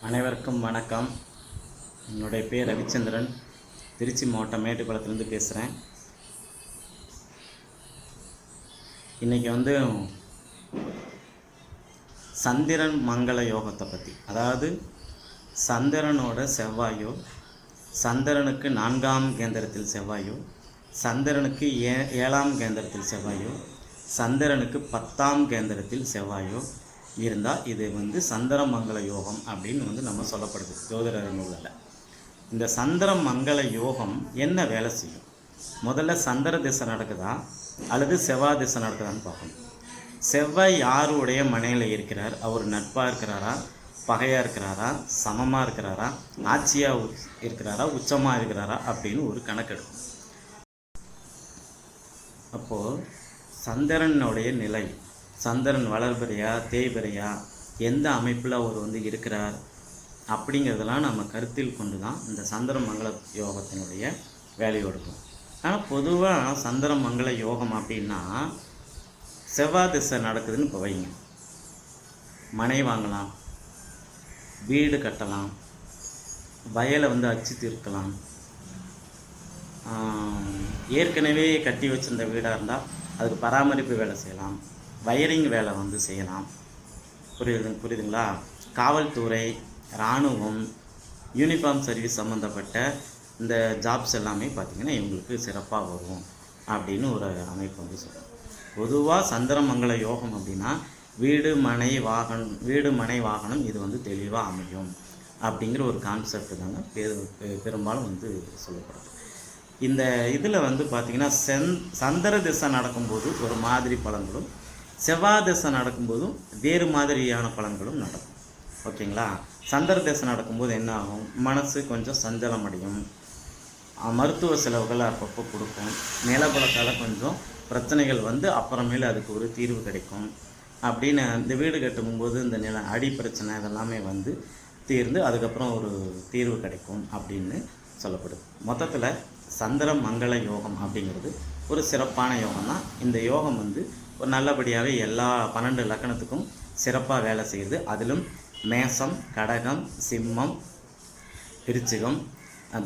அனைவருக்கும் வணக்கம். என்னுடைய பேர் ரவிச்சந்திரன். திருச்சி மாவட்டம் மேட்டுக்குளத்துலேருந்து பேசுகிறேன் இன்றைக்கி வந்து சந்திரன் மங்கள யோகத்தை பற்றி அதாவது சந்திரனோட செவ்வாயோ சந்திரனுக்கு நான்காம் கேந்திரத்தில் செவ்வாயோ சந்திரனுக்கு ஏ ஏழாம் கேந்திரத்தில் செவ்வாயோ சந்திரனுக்கு பத்தாம் கேந்திரத்தில் செவ்வாயோ இருந்தால் இது வந்து சந்திரமங்கல யோகம் அப்படின்னு வந்து நம்ம சொல்லப்படுது ஜோதிடர் நூலில் இந்த சந்திரமங்கல யோகம் என்ன வேலை செய்யும்? முதல்ல சந்திர திசை நடக்குதா? அல்லது செவ்வாய் திசை நடக்குதான்னு பார்க்கணும். செவ்வாய் யாருடைய மனையில் இருக்கிறார்? அவர் நட்பாக இருக்கிறாரா? பகையாக இருக்கிறாரா? சமமாக இருக்கிறாரா? ஆட்சியாக இருக்கிறாரா? உச்சமாக இருக்கிறாரா? அப்படின்னு ஒரு கணக்கெடுக்கும் அப்போது சந்திரனுடைய நிலை சந்திரன் வளர்பிறையா தேய்பிறையா எந்த அமைப்பில் அவர் வந்து இருக்கிறார் அப்படிங்கிறதெல்லாம் நம்ம கருத்தில் கொண்டு தான் இந்த சந்திர மங்கள யோகத்தினுடைய வேலையை எடுக்கும் ஆனால் பொதுவாக சந்திர மங்கள யோகம் அப்படின்னா செவ்வாய் திசை நடக்குதுன்னு இப்போ வைங்க. மனை வாங்கலாம் வீடு கட்டலாம் வயலை வந்து அச்சு தீர்க்கலாம். ஏற்கனவே கட்டி வச்சிருந்த வீடாக இருந்தால் அதுக்கு பராமரிப்பு வேலை செய்யலாம். வயரிங் வேலை வந்து செய்யலாம். புரியுது புரியுதுங்களா? காவல்துறை இராணுவம் யூனிஃபார்ம் சர்வீஸ் சம்மந்தப்பட்ட இந்த ஜாப்ஸ் எல்லாமே பார்த்திங்கன்னா இவங்களுக்கு சிறப்பாக வரும் அப்படின்னு ஒரு அமைப்பு வந்து சொல்கிறோம் பொதுவாக சந்திரமங்கல யோகம் அப்படின்னா வீடு மனை வாகனம் வீடு மனை வாகனம் இது வந்து தெளிவாக அமையும் அப்படிங்கிற ஒரு கான்செப்ட் தாங்க பெரு- பெ- பெரும்பாலும் வந்து சொல்லப்படுது. இந்த இதில் வந்து பார்த்திங்கன்னா செந் சந்திர திசை நடக்கும்போது ஒரு மாதிரி பலன்களும் செவ்வாய் தசை நடக்கும்போதும் வேறு மாதிரியான பலன்களும் நடக்கும். ஓகேங்களா? சந்திர திசை நடக்கும்போது என்ன ஆகும்? மனசு கொஞ்சம் சஞ்சலம் அடையும். மருத்துவ செலவுகள் அப்பப்போ கொடுக்கும். நிலப்பழத்தால் கொஞ்சம் பிரச்சனைகள் வந்து அப்புறமேல அதுக்கு ஒரு தீர்வு கிடைக்கும். அப்படின்னு இந்த வீடு கட்டும்போது இந்த நில அடி பிரச்சனை இதெல்லாமே வந்து தீர்ந்து அதுக்கப்புறம் ஒரு தீர்வு கிடைக்கும் அப்படின்னு சொல்லப்படுது. மொத்தத்தில் சந்திர மங்கள யோகம் அப்படிங்கிறது ஒரு சிறப்பான யோகம் தான் இந்த யோகம் வந்து ஒரு நல்லபடியாகவே எல்லா பன்னெண்டு லக்கணத்துக்கும் சிறப்பாக வேலை செய்யுது. அதிலும் மேசம் கடகம் சிம்மம் விருச்சிகம்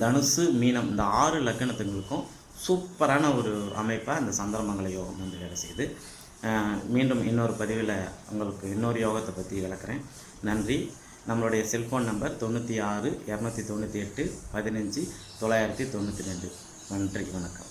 தனுசு மீனம் இந்த ஆறு லக்கணத்துங்களுக்கும் சூப்பரான ஒரு அமைப்பாக இந்த சந்திரமங்கல யோகம் வந்து வேலை செய்யுது. மீண்டும் இன்னொரு பதிவில் உங்களுக்கு இன்னொரு யோகத்தை பற்றி விளக்குறேன். நன்றி. நம்மளுடைய செல்ஃபோன் நம்பர் தொண்ணூற்றி ஆறு இரநூத்தி தொண்ணூற்றி எட்டு பதினஞ்சு தொள்ளாயிரத்தி தொண்ணூற்றி ரெண்டு. நன்றி வணக்கம்.